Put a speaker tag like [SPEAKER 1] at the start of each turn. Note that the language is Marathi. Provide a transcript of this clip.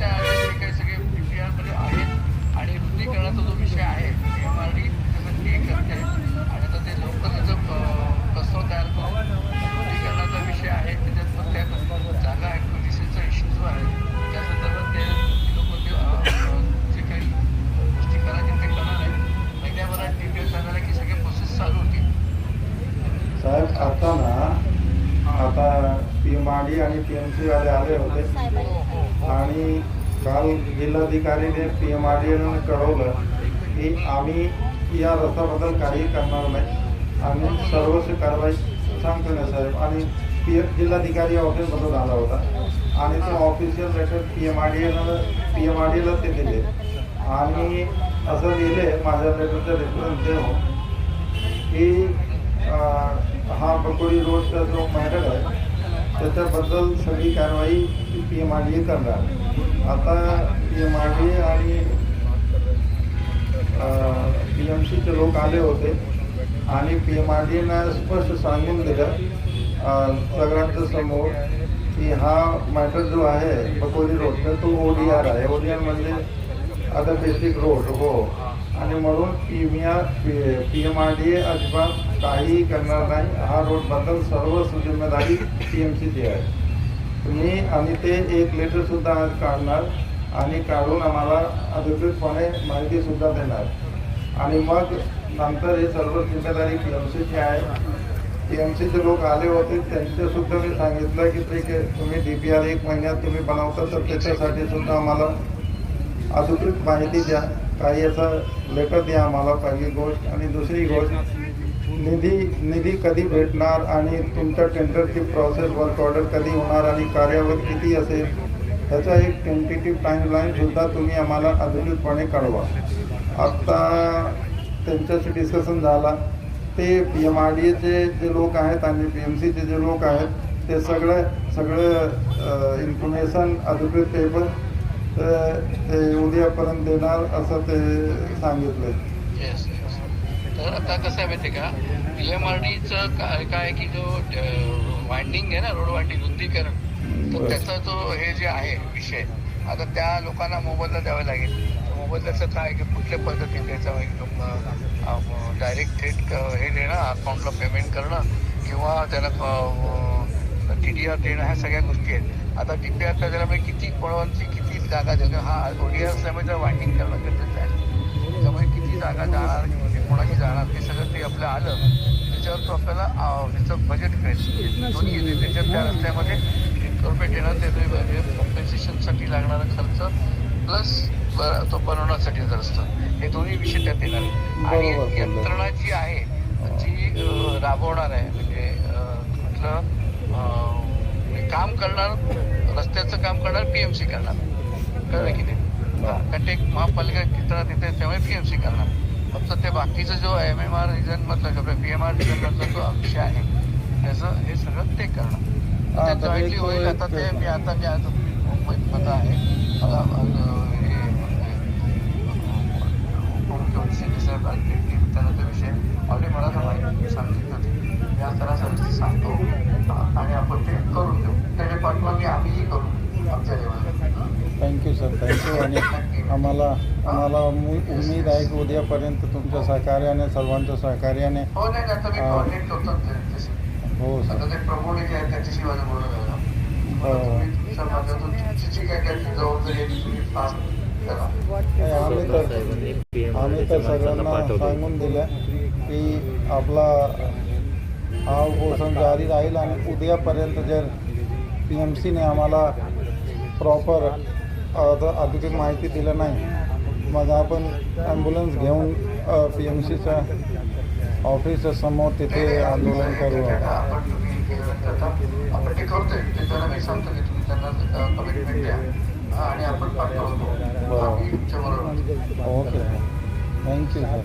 [SPEAKER 1] and uh, माडी आणि पी एम सी वाले आले होते. आणि काल जिल्हाधिकारीने पी एम आर डी कळवलं की आम्ही या रस्त्याबद्दल काही करणार नाही. आम्ही सर्वस्व कारवाई सांगतो ना साहेब. आणि पी एफ जिल्हाधिकारी ऑफिसमधून आला होता. आणि ते official letter P M R D P M R D एला ते दिले. आणि असं लिहिले माझ्या लेटरचं रेफरन्स देऊन हो. की हा बकोडी रोडचा जो मॅटर आहे त्याच्याबद्दल सगळी कारवाई पी एम आर डी करणार. आता पी एम आर डी आणि पी एम सीचे लोक आले होते आणि पी एम आर डीनं स्पष्ट सांगून दिलं सगळ्यांच्या समोर की हा मॅटर जो आहे बकोली रोडचा तो ओ डी आर आहे. ओ डी आर म्हणजे आता बेसिक रोड हो. आणि म्हणून P P M R D अजिबात काहीही करणार नाही. हा रोडबद्दल सर्व जिम्मेदारी पी एम सीची आहे. तुम्ही आणि ते एक लेटरसुद्धा आज काढणार आणि काढून आम्हाला अधिकृतपणे माहितीसुद्धा देणार. आणि मग नंतर हे सर्व जिम्मेदारी पी एम सीची आहे. पी एम सीचे लोक आले होते त्यांच्यासुद्धा मी सांगितलं की ते तुम्ही डी पी आर एक महिन्यात तुम्ही बनवता तर त्याच्यासाठी सुद्धा आम्हाला अधिकृत माहिती द्या. काही याचा लेटर द्या आम्हाला पहिली गोष्ट. आणि दुसरी गोष्ट निधी निधी कधी भेटणार आणि तुमच्या टेंडरची प्रोसेस वर्क ऑर्डर कधी होणार आणि कार्यावर किती असेल ह्याचा एक टेंटेटिव्ह टाईमलाईनसुद्धा तुम्ही आम्हाला अधिकृतपणे कळवा. आत्ता त्यांच्याशी डिस्कशन झाला. ते पी एम आर डी एचे जे लोक आहेत आणि पी एम सीचे जे लोक आहेत ते सगळं सगळं इन्फॉर्मेशन अधिकृत पेपर ते उद्यापर्यंत देणार असं ते सांगितलं
[SPEAKER 2] येस येस तर आता कसं आहे माहिती का? पी एम आर डीचं काय काय की जो वाइंडिंग आहे ना रोड वाइंडिंग रुंदीकरण तर. त्याचा जो हे जे आहे विषय आता त्या लोकांना मोबदला द्यावा लागेल. मोबदल्याचं काय की कुठल्या पद्धतीने त्याचा एकदम डायरेक्ट थेट हे देणं अकाउंटला पेमेंट करणं किंवा त्याला टी डी आर देणं ह्या सगळ्या गोष्टी आहेत. आता टी पी आरच्या त्याच्यामुळे किती कोणाची किती जागा देणं हा ओ डी आर असल्यामुळे तर वाइंडिंग करणं गरजेचं आहे. त्यामुळे किती जागा जाणार किती कोणाची जाणार हे सगळं ते आपलं आलं त्याच्यावर तो आपल्याला त्याचं बजेट करायचं दोन्ही येते त्याच्यात त्या रस्त्यामध्ये गव्हर्नमेंट येणार ते कॉम्पेन्सेशनसाठी लागणारा खर्च प्लस तो बनवण्यासाठीचा रस्ता हे दोन्ही विषय त्यात येणार आणि. यंत्रणा जी आहे जी राबवणार आहे म्हणजे अं, काम करणार रस्त्याचं काम करणार पी एम सी करणार. कळलं की नाही? कारण ते महापालिका चित्र तिथे त्यामुळे पी एम सी करणार. फक्त ते बाकीचं जो एम एम आर रिजन मधलं पी एम आर रिजन मधला जो विषय आहे त्याचं हे सगळं ते करणार. ते जॉईंटली होईल आता ते मी आता मी आता मुंबईत मत आहे. मला त्यांना तो विषय ऑलरेडी मला सांगितलं. मी सर्व सांगतो.
[SPEAKER 1] थँक्यू सर थँक्यू आणि आम्हाला आम्हाला उम्मीद आहे की उद्यापर्यंत तुमच्या सहकार्याने सर्वांच्या सहकार्याने
[SPEAKER 2] हो नाही आता मी. कोऑर्डिनेट करतो त्यांच्याशी. आता
[SPEAKER 1] सर
[SPEAKER 2] ते प्रमोद जे आहेत त्यांच्याशी माझं बोलणं झालं.
[SPEAKER 1] हो.
[SPEAKER 2] तुमच्या माध्यमातून तुमची काय काय जबाबदारी
[SPEAKER 1] आम्ही तर आम्ही तर सगळ्यांना सांगून दिलं की आपला हा उपोषण जारी राहील आणि उद्यापर्यंत जर पी एम सीने आम्हाला प्रॉपर अधिक माहिती दिलं नाही. मग आपण ॲम्ब्युलन्स घेऊन पी एम सीच्या ऑफिसच्या समोर तिथे आंदोलन करू
[SPEAKER 2] आणि आपण
[SPEAKER 1] बरोबर. ओके. Thank you sir